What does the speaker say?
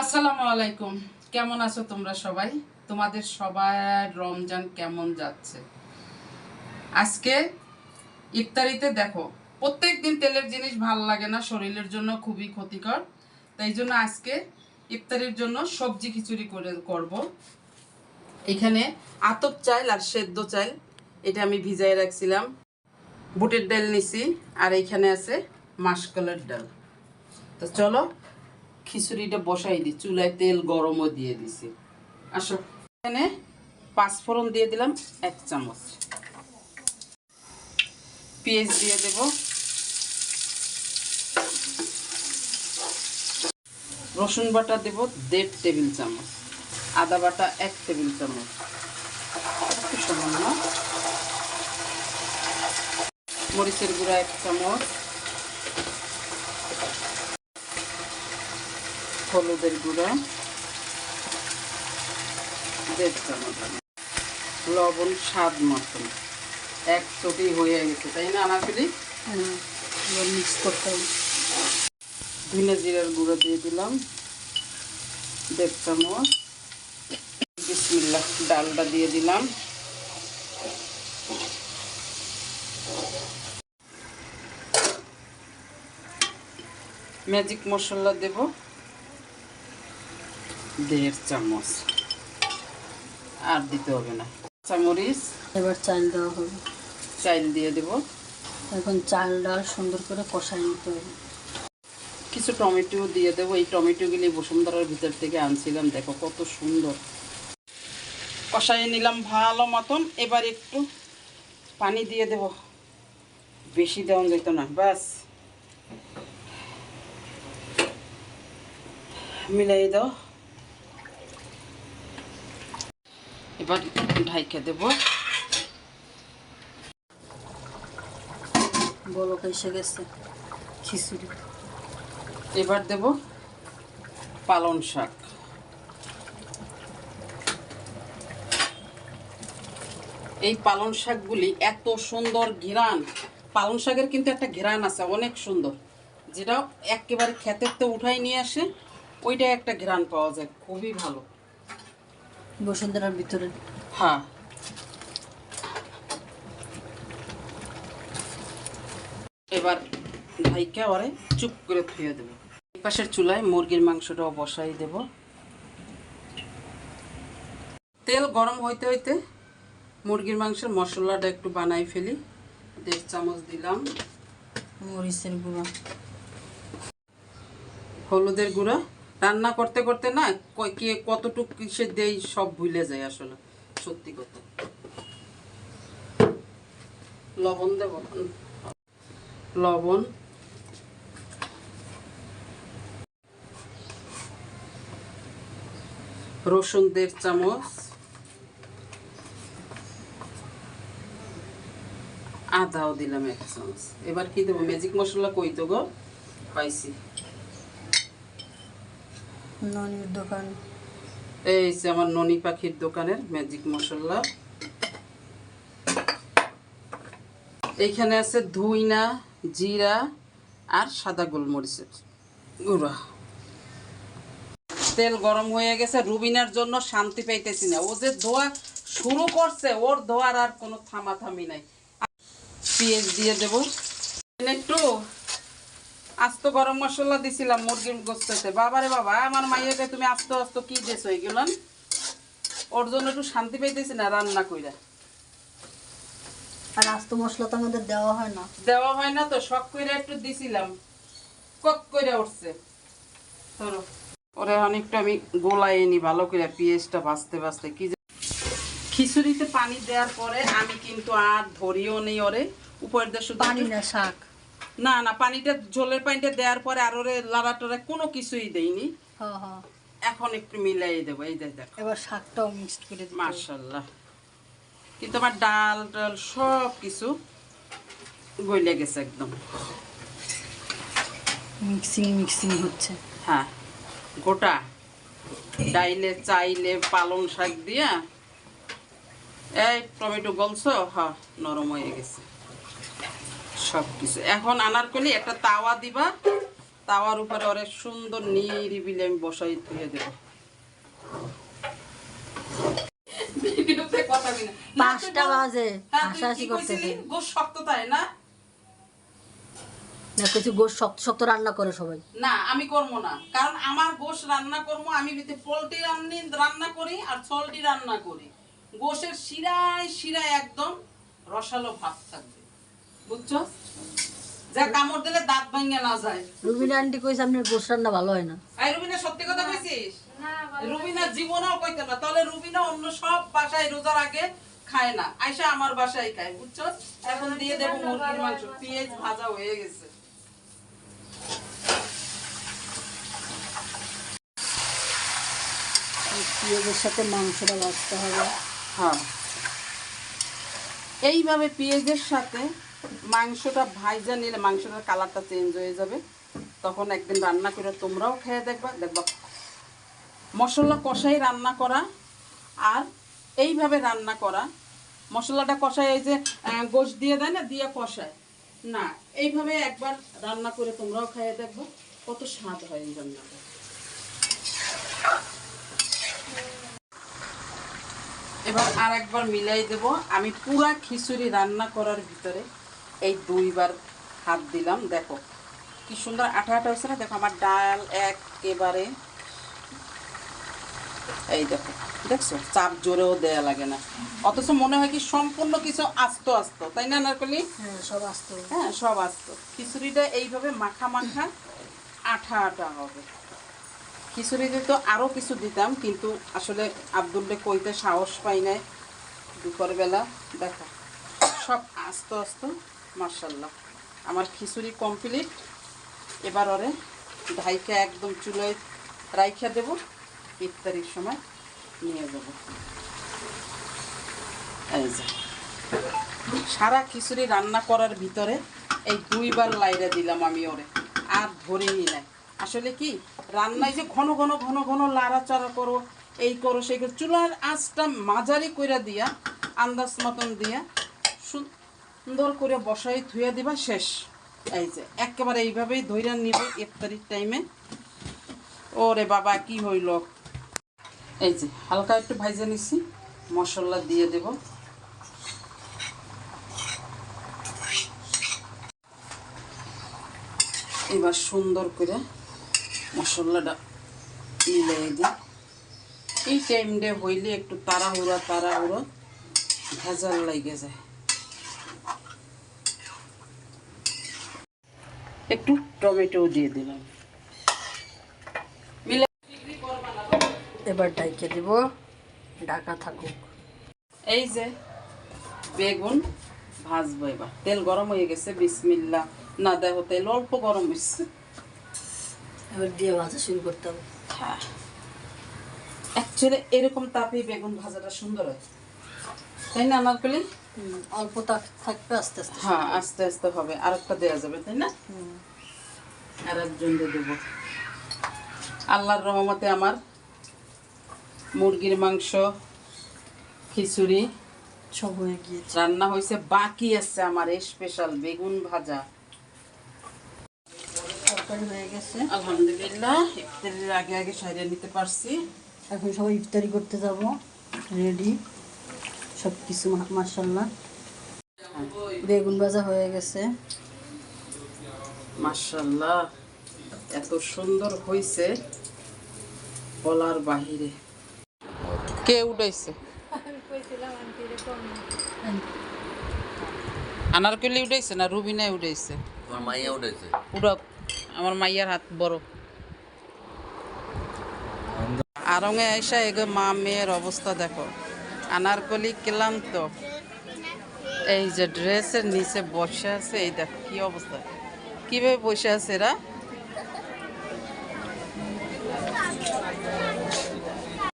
আসসালামু আলাইকুম। কেমন আছো তোমরা সবাই? তোমাদের সবার রমজান কেমন যাচ্ছে? আজকে ইফতারিতে দেখো প্রত্যেক দিন তেলের জিনিস ভালো লাগে না, শরীরের জন্য খুবই ক্ষতিকর। তাই জন্য আজকে ইফতারির জন্য সবজি খিচুড়ি করে করব। এখানে আতপ চাল আর সেদ্ধ চাল এটা আমি ভিজাই রাখছিলাম। বুটের ডাল নিছি, আর এইখানে আছে মাসকলের ডাল। তো চলো খিচুড়িটা বসাই দিই, চুলায় তেল গরমও দিয়ে দিছি। আসো, এখানে পাঁচফোড়ন দিয়ে দিলাম এক চামচ। পেঁয়াজ দিয়ে দেব। রসুন বাটা দেব দেড় টেবিল চামচ, আদা বাটা এক টেবিল চামচ। মরিচের গুঁড়া এক চামচ। হলুদের গুঁড়া দেড় চামচ লবণ স্বাদ মতন এক চটি হয়ে গেছে তাই না আনারকলি? মিক্স করতে হবে। ধনে জিরার গুঁড়ো দিয়ে দিলাম দেড় চামচ। বিসমিল্লা ডালটা দিয়ে দিলাম। ম্যাজিক মশলা দেব। দেড় চামচ। আর দিতে হবে না। চামরিচ। এবার চাল দেওয়া হবে। চাল দিয়ে দেব। এখন চাল ডাল সুন্দর করে কষাই নিতে হবে। কিছু টমেটো দিয়ে দেবো। এই টমেটোগুলি বসুন্ধরার ভিতর থেকে আনছিলাম। দেখো কত সুন্দর। কষাই নিলাম ভালো মতন। এবার একটু পানি দিয়ে দেব। বেশি দেওয়া যেত না। ব্যাস। মিলাই দাও। এবার ঢাইকে দেব। বলক এসে গেছে খিচুড়ি। এবার দেব পালং শাক। এই পালং শাকগুলি এত সুন্দর ঘিরান। পালং শাকের কিন্তু একটা ঘিরান আছে অনেক সুন্দর। যেটা একেবারে ক্ষেতের তো উঠাই নিয়ে আসে ওইটা একটা ঘিরান পাওয়া যায় খুবই ভালো। বসুন্ধরার ভিতরে। হ্যাঁ। এবার ঢাইকা ওরে চুপ করে ধুয়ে দেবো। এই পাশের চুলায় মুরগির মাংসটাও বসাই দেব। তেল গরম হইতে হইতে মুরগির মাংসের মশলাটা একটু বানাই ফেলি। দেড় চামচ দিলাম। মরিচের গুঁড়া। হলুদের গুঁড়া। রান্না করতে করতে না ক- কতটুকু কিসে দেই সব ভুলে যায় আসলে, সত্যি কথা। লবণ দেব লবণ। রসুন দেড় চামচ। আদাও দিলাম এক চামচ। এবার কি দেবো? ম্যাজিক মশলা কই তো গো? পাইছি। ননির দোকান। এই যে আমার ননি পাখির দোকানের ম্যাজিক মশলা। এইখানে আছে ধুইনা, জিরা আর সাদা গোলমরিচের গুঁড়া। তেল গরম হয়ে গেছে, রুবিনার জন্য শান্তি পাইতেছি না। ও যে ধোয়া শুরু করছে, ওর ধোয়ার আর কোনো থামাথামি নাই। পেঁয়াজ দিয়ে দেবো। একটু আস্ত গরম মশলা দিছিলাম মুরগির গোস্তাতে। বাবারে বাবা আমার মাইয়াকে তুমি আস্ত আস্ত কি দিছো এগুলো? ওর জন্য একটু শান্তি পাইতেছি না রান্না কইরা। আর আস্ত মশলা তো আমাদের দেওয়া হয় না। দেওয়া হয় না তো শখ কইরা একটু দিছিলাম। কক কইরা উঠছে। ধরো ওরে অনেকটা আমি গোলাই নি ভালো করে পেঁয়াজটা ভাজতে ভাজতে। কি খিচুড়িতে পানি দেওয়ার পরে আমি কিন্তু আর ধরিও নেই ওরে। উপর দিয়ে শুধু পানি না শাক। না না পানিটা ঝোলের পানিটা দেওয়ার পরে আর ওরে লাড়া টাড়া কোনো কিছুই দেইনি। এখন একটু মিলাই দেবো এই দেখো। এবার শাকটাও মিক্সড করে। মার্শাল্লাহ কিন্তু আমার ডাল টাল সব কিছু গইলে গেছে একদম। মিক্সিং মিক্সিং হচ্ছে। হ্যাঁ গোটা ডাইলে চাইলে পালং শাক দিয়া এই টমেটো গলছ হ্যাঁ নরম হয়ে গেছে। সব কিছু এখন আনারকলি একটা তাওয়া দিবা তাওয়ার উপরে অনেক সুন্দর নিরিবিলি আমি বসাই ধুয়ে দেবো। পাঁচটা বাজে হ্যাঁ, হাসাহাসি করতেছে। গোশ শক্ত তাই না? না কিছু গোশ শক্ত শক্ত রান্না করে সবাই। না আমি করব না। কারণ আমার গোশ রান্না করব আমি পোলট্রি রান্নি রান্না করি আর চলটি রান্না করি। গোশের শিরায় শিরায় একদম রসালো ভাত থাকবে। বুঝছ? যা কামড় দিলে দাঁত ভাঙে না যায়। রুবিনা আন্টি কইছে আপনার গোশ রান্না ভালো হয় না। এই রুবিনা সত্যি কথা কইছিস? রুবিনা জীবনেও কইতে না তাহলে রুবিনা অন্য সব বাসায় রোজার আগে খায় না। আয়সা আমার বাসায় খায় বুঝছ? এখন দিয়ে দেবো মুরগির মাংস। পেঁয়াজ ভাজা হয়ে গেছে। পেঁয়াজের সাথে মাংসটা ভাজতে হবে। হ্যাঁ। এইভাবে পেঁয়াজের সাথে মাংসটা ভাইজা নিলে মাংসটার কালারটা চেঞ্জ হয়ে যাবে। তখন একদিন রান্না করে তোমরাও খেয়ে দেখবা। দেখবা মশলা কষাই রান্না করা আর এইভাবে রান্না করা। মশলাটা কষায় এই যে গোশ দিয়ে দেয় না, দিয়ে কষায়। না, এইভাবে একবার রান্না করে তোমরাও খেয়ে দেখব কত স্বাদ হয় এই রান্নাটা। এবার আর একবার মিলাই দেব। আমি পুরা খিচুড়ি রান্না করার ভিতরে এই দুইবার হাত দিলাম দেখো। কি সুন্দর আঠা আঠা হয়েছে না? দেখো আমার ডাল একেবারে এই দেখো দেখছ? চাপ জোরেও দেয়া লাগে না। অথচ মনে হয় কি সম্পূর্ণ কিছু আস্ত আস্ত তাই না নারকলি? হ্যাঁ সব আস্ত। হ্যাঁ সব আস্ত। খিচুড়িটা এইভাবে মাখা মাখা আঠা আঠা হবে। খিচুড়িতে তো আরও কিছু দিতাম কিন্তু আসলে আব্দুলকে কইতে সাহস পাই নাই দুপুরবেলা। দেখো সব আস্ত আস্ত। মার্শাল্লাহ আমার খিচুড়ি কমপ্লিট এবার ওরে ঢাইকা একদম চুলোয় রাইখা দেব। ইফতারির সময় নিয়ে যাব সারা খিচুড়ি রান্না করার ভিতরে এই দুইবার লাইরা দিলাম আমি ওরে। আর ধরিনি নাই আসলে কি, রান্নায় যে ঘন ঘন ঘন ঘন লাড়াচাড়া করো, এই করো, সেই করো, চুলার আঁচটা মাঝারি কইরা দিয়া, আন্দাজ মতন দিয়া সুন্দর করে বসাই ধুয়ে দিবা, শেষ। এই যে, একেবারে এইভাবেই ধইরা নিব ইফতারির টাইমে ওরে বাবা, কি হইল? এই যে, হালকা একটু ভাইজে নিছি, মশলা দিয়ে দেবো। এবার সুন্দর করে মশলাটা মিলাই দিই এই টাইমটা হইলে একটু তাড়াহুড়া, তাড়াহুড়ো, ভেজাল লাগে যায়। একটু টমেটো দিয়ে দিলাম। মিলে এবার ডাইকে দিব ঢাকা থাকুক। এই যে বেগুন ভাজবো এবার। তেল গরম হয়ে গেছে বিসমিল্লা। না দেখো তেল অল্প গরম হয়েছে এবার দিয়ে ভাজা শুরু করতে হবে। হ্যাঁ। অ্যাকচুয়ালি এরকম তাপে বেগুন ভাজাটা সুন্দর হয়। তাই না আনারকলি হুম, অল্প থাকবে আস্তে আস্তে হ্যাঁ আস্তে আস্তে হবে। আরেকটা দেওয়া যাবে তাই না। আর একজন দিয়ে দেবো। আল্লাহর রহমতে আমার মুরগির মাংস খিচুড়ি সব হয়ে গিয়েছে। রান্না হয়েছে বাকি আছে আমার স্পেশাল বেগুন ভাজা। তরকারি হয়ে গেছে। আলহামদুলিল্লাহ ইফতারির আগে আগে সাইডে নিতে পারছি। এখন সবাই ইফতারি করতে যাব রেডি সব কিছু মার্শাল্লাহ বেগুন ভাজা হয়ে গেছে। মাশাল্লাহ এত সুন্দর হয়েছে বলার বাহিরে। কে উঠাইছে? আনারকলি উঠাইছে না রুবিনাই উঠাইছে? আমার মাইয়া উঠেছে উড়ক আমার মাইয়ার হাত বড়। আরঙে আইসা এগো মা মেয়ের অবস্থা দেখো। আনারকলি ক্লান্ত। এই যে ড্রেসের নিচে বসে আছে, এই দেখ কি অবস্থা। কীভাবে বসে আছে এরা?